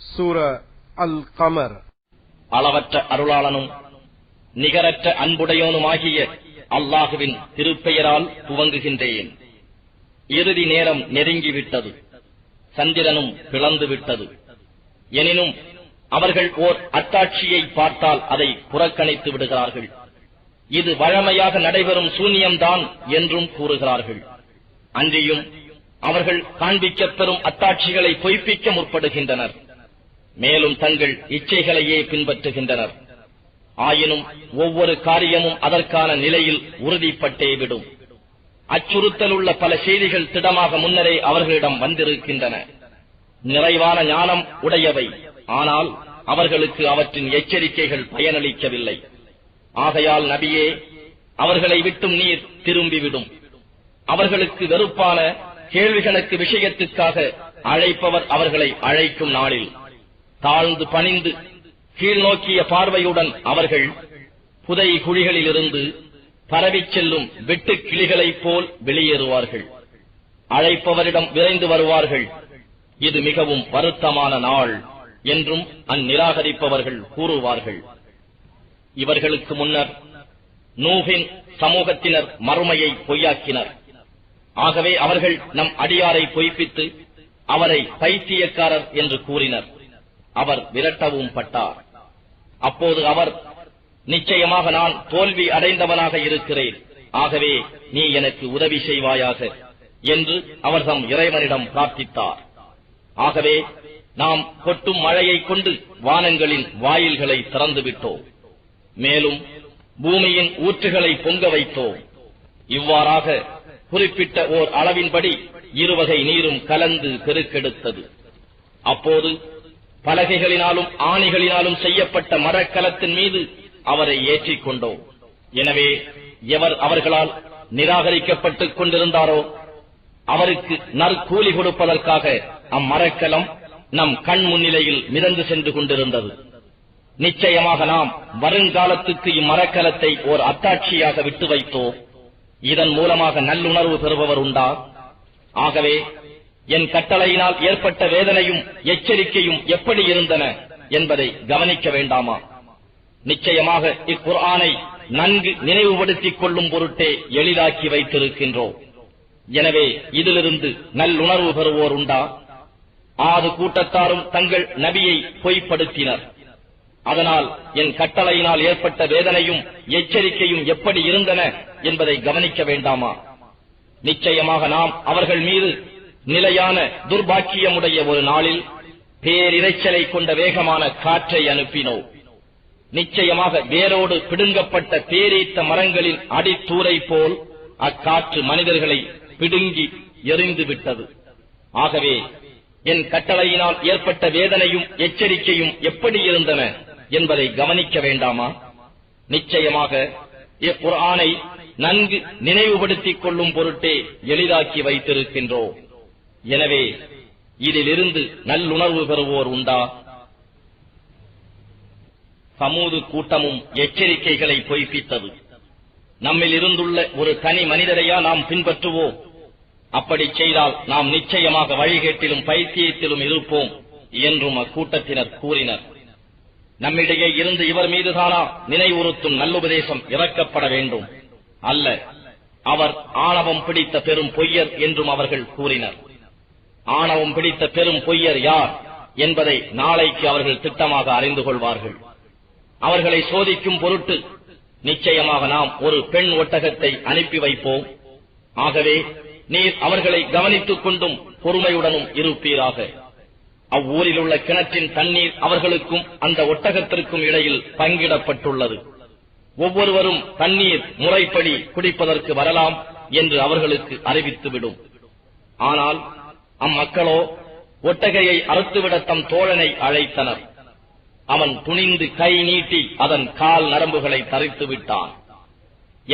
சூர அல் கமர் அளவற்ற அருளாளனும் நிகரற்ற அன்புடையோனுமாகிய அல்லாஹுவின் திருப்பெயரால் துவங்குகின்றேன். இறுதி நேரம் நெருங்கிவிட்டது சந்திரனும் பிளந்து விட்டது எனினும் அவர்கள் ஓர் அத்தாட்சியை பார்த்தால் அதை புறக்கணித்து விடுகிறார்கள். இது வழமையாக நடைபெறும் சூன்யம்தான் என்றும் கூறுகிறார்கள். அன்றியும் அவர்கள் காண்பிக்கப்பெறும் அத்தாட்சிகளை பொய்ப்பிக்க முற்படுகின்றனர். மேலும் தங்கள் இச்சைகளையே பின்பற்றுகின்றனர். ஆயினும் ஒவ்வொரு காரியமும் அதற்கான நிலையில் உறுதிப்பட்டே விடும். அச்சுறுத்தலுள்ள பல செய்திகள் திடமாக முன்னரே அவர்களிடம் வந்திருக்கின்றன. நிறைவான ஞானம் உடையவை. ஆனால் அவர்களுக்கு அவற்றின் எச்சரிக்கைகள் பயனளிக்கவில்லை. ஆகையால் நபியே அவர்களை விட்டும் நீர் திரும்பிவிடும். அவர்களுக்கு வெறுப்பான கேள்விகளுக்கு விஷயத்திற்காக அழைப்பவர் அவர்களை அழைக்கும் நாளில். தாழ்ந்து பணிந்து கீழ்நோக்கிய பார்வையுடன் அவர்கள் புதை குழிகளிலிருந்து பரவிச் செல்லும் வெட்டுக் கிளிகளைப் போல் வெளியேறுவார்கள். அழைப்பவரிடம் விரைந்து வருவார்கள். இது மிகவும் வருத்தமான நாள் என்றும் அந்நிராகரிப்பவர்கள் கூறுவார்கள். இவர்களுக்கு முன்னர் நூகின் சமூகத்தினர் மறுமையை பொய்யாக்கினர். ஆகவே அவர்கள் நம் அடியாரை பொய்ப்பித்து அவரை பைத்தியக்காரர் என்று கூறினர். அவர் விரட்டவும் பட்டார். அப்போது அவர் நிச்சயமாக நான் தோல்வி அடைந்தவனாக இருக்கிறேன். ஆகவே நீ எனக்கு உதவி செய்வாயாக என்று அவர் தம் இறைவனிடம் பிரார்த்தித்தார். ஆகவே நாம் கொட்டும் மழையைக் கொண்டு வானங்களின் வாயில்களை திறந்து விட்டோம். மேலும் பூமியின் ஊற்றுகளை பொங்க வைத்தோம். இவ்வாறாக குறிப்பிட்ட ஓர் அளவின்படி இருவகை நீரும் கலந்து பெருக்கெடுத்தது. அப்போது பலகைகளினாலும் ஆணிகளினாலும் செய்யப்பட்ட மரக்கலத்தின் மீது அவரை ஏற்றிக் கொண்டோம். எனவே எவர் அவர்களால் நிராகரிக்கப்பட்டுக் கொண்டிருந்தாரோ அவருக்கு நற்கூலி கொடுப்பதற்காக அம்மரக்கலம் நம் கண் முன்னிலையில் மிதந்து சென்று கொண்டிருந்தது. நிச்சயமாக நாம் வருங்காலத்துக்கு இம்மரக்கலத்தை ஓர் அத்தாட்சியாக விட்டு வைத்தோம். இதன் மூலமாக நல்லுணர்வு பெறுபவர் உண்டா? ஆகவே என் கட்டளையினால் ஏற்பட்ட வேதனையும் எச்சரிக்கையும் எப்படி இருந்தன என்பதை கவனிக்க வேண்டாமா? நிச்சயமாக இக்குர்ஆனை நன்கு நினைவுபடுத்திக் கொள்ளும் பொருட்டே எளிதாக்கி வைத்திருக்கின்றோம். எனவே இதிலிருந்து நல்லுணர்வு பெறுவோர் உண்டா ஆறு கூட்டத்தாரும் தங்கள் நபியை பொய்ப்படுத்தினர். அதனால் என் கட்டளையினால் ஏற்பட்ட வேதனையும் எச்சரிக்கையும் எப்படி இருந்தன என்பதை கவனிக்க வேண்டாமா? நிச்சயமாக நாம் அவர்கள் மீது நிலையான துர்பாக்கியமுடைய ஒரு நாளில் பேரிரைச்சலை கொண்ட வேகமான காற்றை அனுப்பினோம். நிச்சயமாக வேரோடு பிடுங்கப்பட்ட பேரீத்த மரங்களின் அடித்தூரை போல் அக்காற்று மனிதர்களை பிடுங்கி எறிந்து விட்டது ஆகவே என் கட்டளையினால் ஏற்பட்ட வேதனையும் எச்சரிக்கையும் எப்படி இருந்தன என்பதை கவனிக்க வேண்டாமா? நிச்சயமாக இக்குர்ஆனை நன்கு நினைவுபடுத்திக் கொள்ளும் பொருட்டே எளிதாக்கி வைத்திருக்கின்றோம். எனவே இதிலிருந்து நல்லுணர்வு பெறுவோர் உண்டா? சமூது கூட்டமும் எச்சரிக்கைகளை பொய்ப்பித்தது. நம்மில் இருந்துள்ள ஒரு தனி மனிதரையா நாம் பின்பற்றுவோம். அப்படி செய்தால் நாம் நிச்சயமாக வழிகேட்டிலும் பைத்தியத்திலும் இருப்போம் என்றும் அக்கூட்டத்தினர் கூறினர். நம்மிடையே இருந்து இவர் மீதுதானா நினைவுறுத்தும் நல்லுபதேசம் இறக்கப்பட வேண்டும். அல்ல அவர் ஆணவம் பிடித்த பெரும் பொய்யர் என்றும் அவர்கள் கூறினர். ஆணவம் பிடித்த பெரும் பொய்யர் யார் என்பதை நாளைக்கு அவர்கள் திட்டமாக அறிந்து கொள்வார்கள். அவர்களை சோதிக்கும் பொருட்டு நிச்சயமாக நாம் ஒரு பெண் ஒட்டகத்தை அனுப்பி வைப்போம். ஆகவே நீர் அவர்களை கவனித்துக் கொண்டும் பொறுமையுடனும் இருப்பீராக. அவ்வூரில் உள்ள கிணற்றின் தண்ணீர் அவர்களுக்கும் அந்த ஒட்டகத்திற்கும் இடையில் பங்கிடப்பட்டுள்ளது. ஒவ்வொருவரும் தண்ணீர் முறைப்படி குடிப்பதற்கு வரலாம் என்று அவர்களுக்கு அறிவித்துவிடும். ஆனால் அம்மக்களோ ஒட்டகையை அறுத்துவிட தம் தோழனை அழைத்தனர். அவன் துணிந்து கை நீட்டி அதன் கால் நரம்புகளை தரித்து விட்டான்.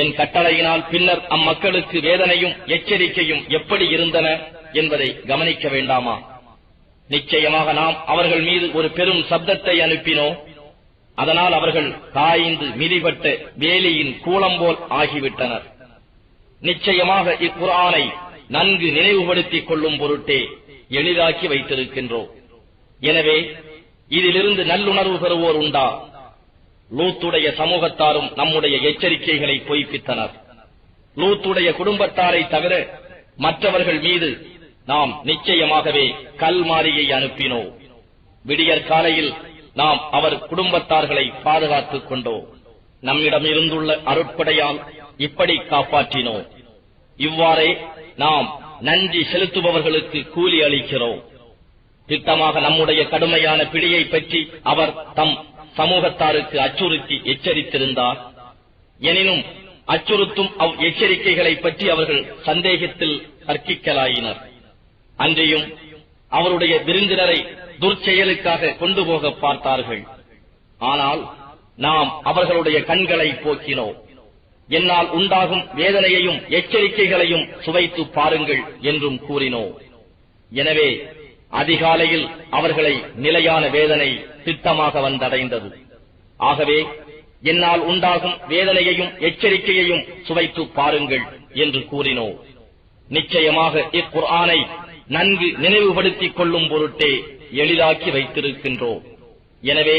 என் கட்டளையினால் பின்னர் அம்மக்களுக்கு வேதனையும் எச்சரிக்கையும் எப்படி இருந்தன என்பதை கவனிக்க வேண்டாமா? நிச்சயமாக நாம் அவர்கள் மீது ஒரு பெரும் சப்தத்தை அனுப்பினோம் அதனால் அவர்கள் காய்ந்து மிதிபட்ட வேலியின் கூலம்போல் ஆகிவிட்டனர். நிச்சயமாக இக்குரானை நன்கு நினைவுபடுத்திக் கொள்ளும் பொருட்டே எளிதாக்கி வைத்திருக்கின்றோம். எனவே இதிலிருந்து நல்லுணர்வு பெறுவோர் உண்டா? லூத்துடைய சமூகத்தாரும் நம்முடைய எச்சரிக்கைகளை பொய்ப்பித்தனர். லூத்துடைய குடும்பத்தாரை தவிர மற்றவர்கள் மீது நாம் நிச்சயமாகவே கல்மாரியை அனுப்பினோம். விடியற் காலையில் நாம் அவர் குடும்பத்தார்களை பாதுகாத்துக் கொண்டோம். நம்மிடம் இருந்துள்ள அருட்படையால் இப்படி காப்பாற்றினோம். இவ்வாறே நாம் நன்றி செலுத்துபவர்களுக்கு கூலி அளிக்கிறோம். திட்டமாக நம்முடைய கடுமையான பிடியை பற்றி அவர் தம் சமூகத்தாருக்கு அச்சுறுத்தி எச்சரித்திருந்தார். எனினும் அச்சுறுத்தும் அவ் எச்சரிக்கைகளை பற்றி அவர்கள் சந்தேகத்தில் கற்பிக்கலாயினர் அன்றையும் அவருடைய விருந்தினரை துர்ச்செயலுக்காக கொண்டு போக பார்த்தார்கள். ஆனால் நாம் அவர்களுடைய கண்களை போக்கினோம். என்னால் உண்டாகும் வேதனையையும் எச்சரிக்கைகளையும் சுவைத்து பாருங்கள் என்றும் கூறினோம். எனவே அதிகாலையில் அவர்களை நிலையான வேதனை திட்டமாக வந்தடைந்தது. ஆகவே என்னால் உண்டாகும் வேதனையையும் எச்சரிக்கையையும் சுவைத்து பாருங்கள் என்று கூறினோம். நிச்சயமாக இக்குர்ஆனை நன்கு நினைவுபடுத்திக் கொள்ளும் பொருட்டே எளிதாக்கி வைத்திருக்கின்றோம். எனவே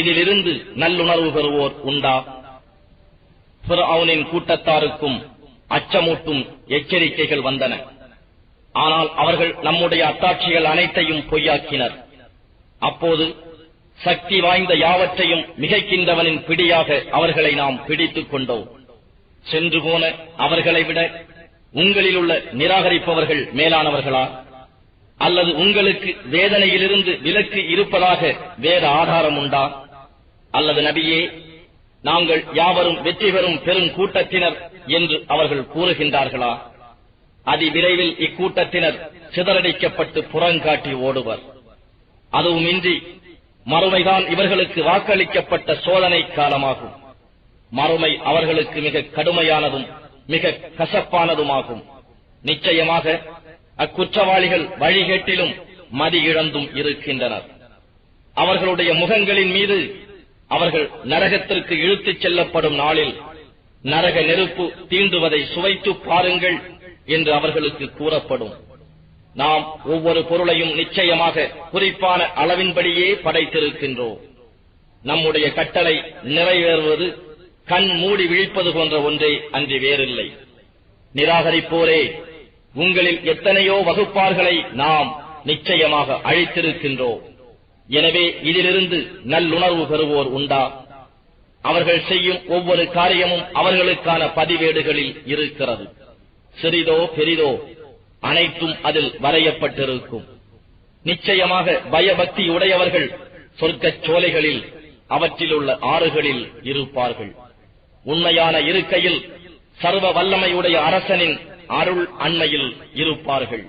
இதிலிருந்து நல்லுணர்வு பெறுவோர் உண்டா? பிறவுனின் கூட்டத்தாருக்கும் அச்சமூட்டும் எச்சரிக்கைகள் வந்தன. ஆனால் அவர்கள் நம்முடைய அத்தாட்சிகள் அனைத்தையும் பொய்யாக்கினர். அப்போது சக்தி வாய்ந்த யாவற்றையும் மிகைக்கின்றவனின் பிடியாக அவர்களை நாம் பிடித்துக் கொண்டோம். சென்று போன அவர்களை விட உங்களில் உள்ள நிராகரிப்பவர்கள் மேலானவர்களா? அல்லது உங்களுக்கு வேதனையிலிருந்து விலக்கு இருப்பதாக வேறு ஆதாரம் உண்டா? அல்லது நபியே நாங்கள் யாவரும் வெற்றி பெறும் பெரும் கூட்டத்தினர் என்று அவர்கள் கூறுகின்றார்களா? அதிவிரைவில் இக்கூட்டத்தினர் சிதறடிக்கப்பட்டு புறங்காட்டி ஓடுவர். அதுவுமின்றி மறுமைதான் இவர்களுக்கு வாக்களிக்கப்பட்ட சோதனை காலமாகும். மறுமை அவர்களுக்கு மிக கடுமையானதும் மிக கசப்பானதுமாகும். நிச்சயமாக அக்குற்றவாளிகள் வழிகேட்டிலும் மதி இழந்தும் இருக்கின்றனர். அவர்களுடைய முகங்களின் மீது அவர்கள் நரகத்திற்கு இழுத்துச் செல்லப்படும் நாளில் நரக நெருப்பு தீண்டுவதை சுவைத்து பாருங்கள் என்று அவர்களுக்கு கூறப்படும். நாம் ஒவ்வொரு பொருளையும் நிச்சயமாக குறிப்பான அளவின்படியே படைத்திருக்கின்றோம். நம்முடைய கட்டளை நிறைவேறுவது கண் மூடி விழிப்பது போன்ற ஒன்றே அன்றி வேறில்லை. நிராகரிப்போரே உங்களில் எத்தனையோ வகுப்பார்களை நாம் நிச்சயமாக அழித்திருக்கின்றோம். எனவே இதிலிருந்து நல்லுணர்வு பெறுவோர் உண்டா? அவர்கள் செய்யும் ஒவ்வொரு காரியமும் அவர்களுக்கான பதிவேடுகளில் இருக்கிறது. சிறிதோ பெரிதோ அனைத்தும் அதில் வரையப்பட்டிருக்கும். நிச்சயமாக பயபக்தி உடையவர்கள் சொர்க்கச் சோலைகளில் அவற்றிலுள்ள ஆறுகளில் இருப்பார்கள். உண்மையான இருக்கையில் சர்வ வல்லமையுடைய அரசனின் அருள் அண்மையில் இருப்பார்கள்.